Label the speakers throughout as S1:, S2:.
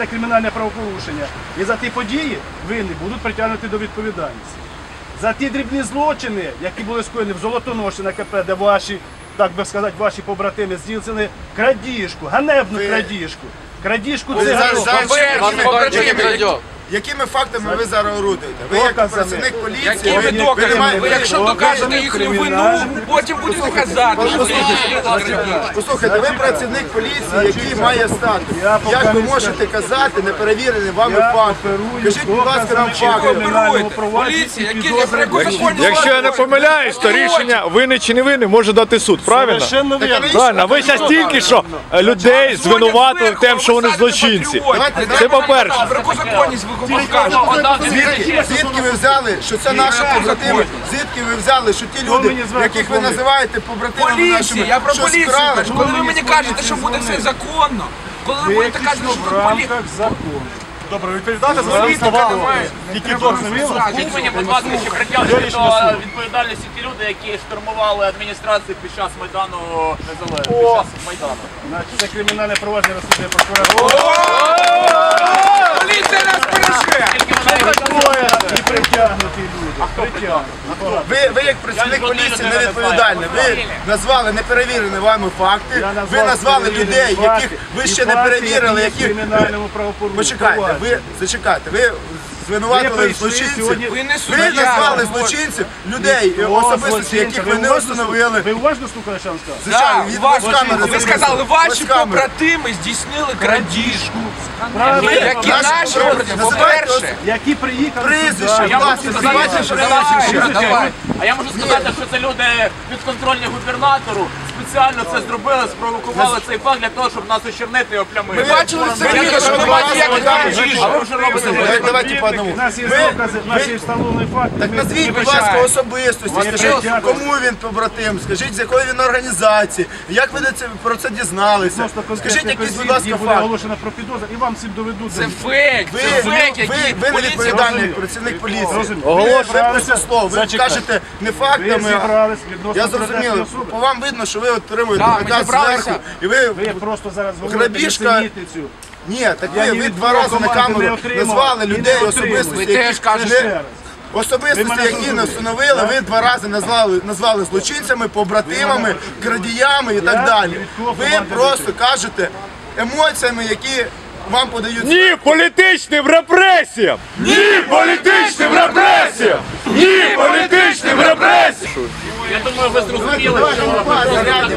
S1: Це кримінальне правопорушення. І за ті події винні будуть притягнуті до відповідальності. За ті дрібні злочини, які були скоєні в Золотоноші на КП, де ваші, так би сказати, ваші побратими здійснили крадіжку, ганебну крадіжку. Крадіжку
S2: Ви
S1: цигарок.
S2: Якими фактами ви зараз орудуєте? Ви як
S1: Доказами.
S2: працівник поліції,
S3: Якими
S2: ви, ви,
S3: доказами?
S2: маєте-
S3: Ви якщо докажете їхню вину, потім будете казати, що це крадіжка.
S2: Послухайте, ви працівник поліції, який має статус.
S1: Я
S2: Як ви можете казати неперевірений вами
S1: Я
S2: факт?
S1: оперую
S2: Кажіть, будь ласка, нам
S1: доказами
S2: факти.
S1: кримінального провадження
S3: Поліція, які
S1: підозри
S3: при якому законі
S4: Якщо я не помиляюсь, то рішення винний чи не винний може дати суд, правильно?
S1: Совершенно.
S4: Правильно, ви зараз тільки що е, людей звинуватили тим, що вони злочинці. Це по-перше.
S3: Про яку законність ви?
S2: Звідки, звідки ви взяли, що це наші побратими? Звідки ви взяли, що ті люди, яких ви називаєте побратимами нашими,
S3: я про поліцію кажу. Коли ви мені кажете, що буде все законно, коли ви будете казати, що тут поліція.
S5: Добре, відповідати за свої
S3: Політика
S5: слова.
S3: немає.
S5: Зрозуміли?
S6: Скажіть мені, будь ласка, чи притягнуті до відповідальності ті люди, які штурмували адміністрацію під час Майдану Незалежності, під час Майдану?
S1: Значить, це кримінальне провадження розслідує прокуратура.
S3: Поліція нас перешле.
S6: Тільки вони
S1: Двоє і притягнуті люди. Притягнуті.
S2: Ви, ви як працівник поліції не відповідальні. Ви назвали неперевірені вами факти. Ви назвали людей, яких ви ще не перевірили,
S1: правопорушенні.
S2: Почекайте, ви зачекайте, ви звинуватили
S1: Ви
S2: злочинців.
S3: Ви не
S2: Ви назвали злочинців, людей, особистості, яких ви не встановили.
S1: Ви уважно слухали, що я вам сказав?
S2: Звичайно, від вас камери
S3: Ви сказали, ваші побратими здійснили крадіжку.
S1: Правильно.
S3: Які
S2: Наші побратими.
S3: По-перше,
S1: Які приїхали
S2: Прізвище,
S1: сюди.
S2: Власне,
S6: сказати, що
S3: давай, давай.
S6: А я можу сказати, що це люди підконтрольні губернатору спеціально це зробили, спровокували цей факт для того, щоб нас очернити і оплямити.
S3: ви бачили це відео, що немає ніяких крадіжок.
S6: А ви вже робите
S2: Давайте, давайте по одному.
S1: У нас є докази, у нас є встановлений факт.
S2: Так назвіть, будь ласка, особистості. Скажіть, кому він побратим, скажіть, з якої він організації, як ви про це дізналися. Скажіть якийсь, будь ласка,
S1: їм буде оголошено про підозру, і вам всім доведуть.
S3: Це фейк,
S2: Ви,
S3: це фейк, який
S2: ви не відповідальний працівник поліції. Ви, ви
S1: Оголошуєте.
S2: слово, ви кажете не
S1: Ви
S2: фактами. Я зрозумів, по вам видно, що ви отримуєте
S3: Да, ми
S2: наказ
S3: зібралися.
S2: зверху. І ви,
S1: Ви просто зараз говорите
S2: Грабіжка.
S1: несенітницю.
S2: ні, так
S1: Я
S2: ви,
S1: ні
S2: ви
S1: від
S2: два рази на
S1: команди не
S2: камеру
S1: отримав,
S2: назвали
S1: і не
S2: людей,
S1: отримую.
S2: особистості,
S3: Ви
S2: які
S3: теж кажете,
S2: не-
S1: Ви
S2: Особистості,
S1: мене
S2: які не
S1: зрозуміли.
S2: встановили, ви два рази назвали, назвали злочинцями, побратимами, крадіями і так далі.
S1: від кого
S2: Ви
S1: команди
S2: просто кажете емоціями, які вам подають.
S4: Ні політичним репресіям! Ні політичним репресіям! Ні політичним репресіям!
S6: Я думаю, ви зрозуміли, що
S2: ганьба,
S6: ми
S2: зарядні,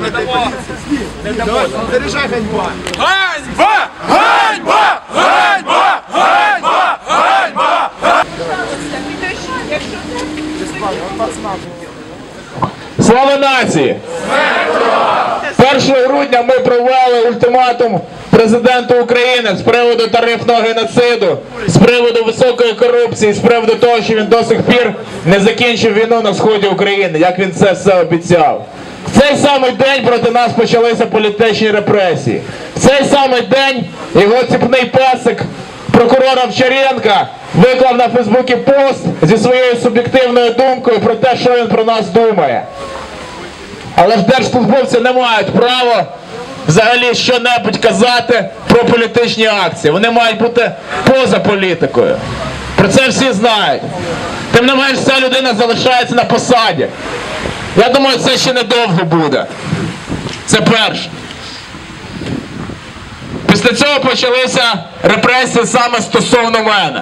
S6: не дамо.
S2: Заряджай ганьба.
S4: Ганьба! Ганьба! Ганьба! Ганьба!
S7: Слава нації! 1 грудня ми провели ультиматум президенту України з приводу тарифного геноциду, з приводу високої корупції, з приводу того, що він до сих пір не закінчив війну на сході України, як він це все обіцяв. В цей самий день проти нас почалися політичні репресії. В цей самий день його ціпний песик прокурора Овчаренка виклав на Фейсбуці пост зі своєю суб'єктивною думкою про те, що він про нас думає. Але ж держслужбовці не мають права взагалі що-небудь казати про політичні акції. Вони мають бути поза політикою. Про це всі знають. Тим не менш, ця людина залишається на посаді. Я думаю, це ще недовго буде. Це перше. Після цього почалися репресії саме стосовно мене.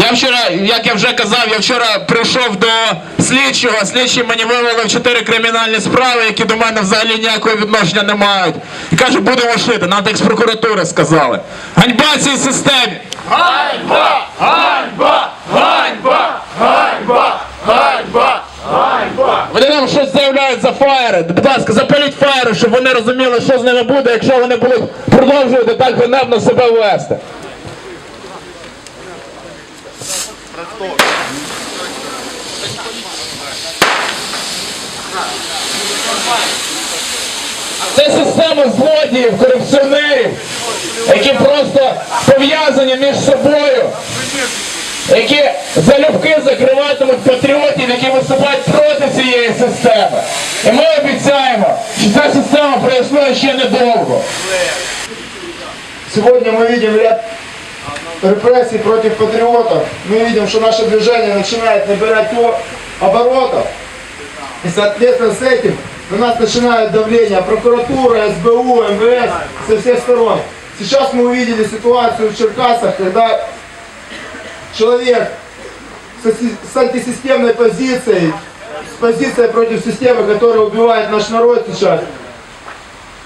S7: Я вчора, як я вже казав, я вчора прийшов до слідчого. Слідчий мені вивалив чотири кримінальні справи, які до мене взагалі ніякого відношення не мають. І каже, будемо шити. Нам так з прокуратури сказали. Ганьба цій системі! Вони нам щось заявляють за фаєри. Будь ласка, запаліть фаєри, щоб вони розуміли, що з ними буде, якщо вони будуть продовжувати так ганебно себе вести. Це система злодіїв, корупціонерів, які просто пов'язані між собою які залюбки закриватимуть патріотів, які виступають проти цієї системи. І ми обіцяємо, що ця система проіснує ще недовго. Сьогодні ми бачимо ряд
S2: репрессий против патриотов, мы видим, что наше движение начинает набирать оборотов. И соответственно с этим на нас начинает давление прокуратура, СБУ, МВС со всех сторон. Сейчас мы увидели ситуацию в Черкасах, когда человек с антисистемной позицией, с позицией против системы, которая убивает наш народ сейчас,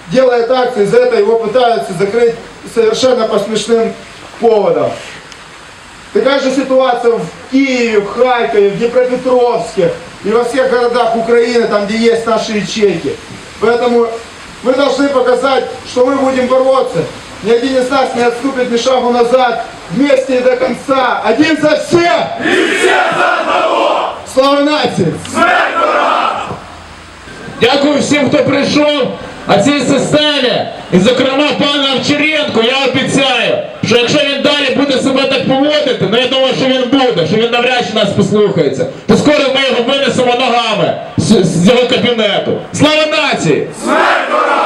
S2: делает акции, за это его пытаются закрыть совершенно по смешным поводам. Такая же ситуация в Киеве, в Харькове, в Днепропетровске и во всех городах Украины, там где есть наши ячейки. Поэтому мы должны показать, что мы будем бороться. Ни один из нас не отступит ни шагу назад. Вместе и до конца. Один за всех! И все за одного! Слава нации!
S7: Дякую всім, хто прийшов. А цій системі, і зокрема пану Овчаренку, я обіцяю, Що якщо він далі буде себе так поводити, ну я думаю, що він буде, що він навряд чи нас послухається, то скоро ми його винесемо ногами з, з його кабінету. Слава нації! Смерть!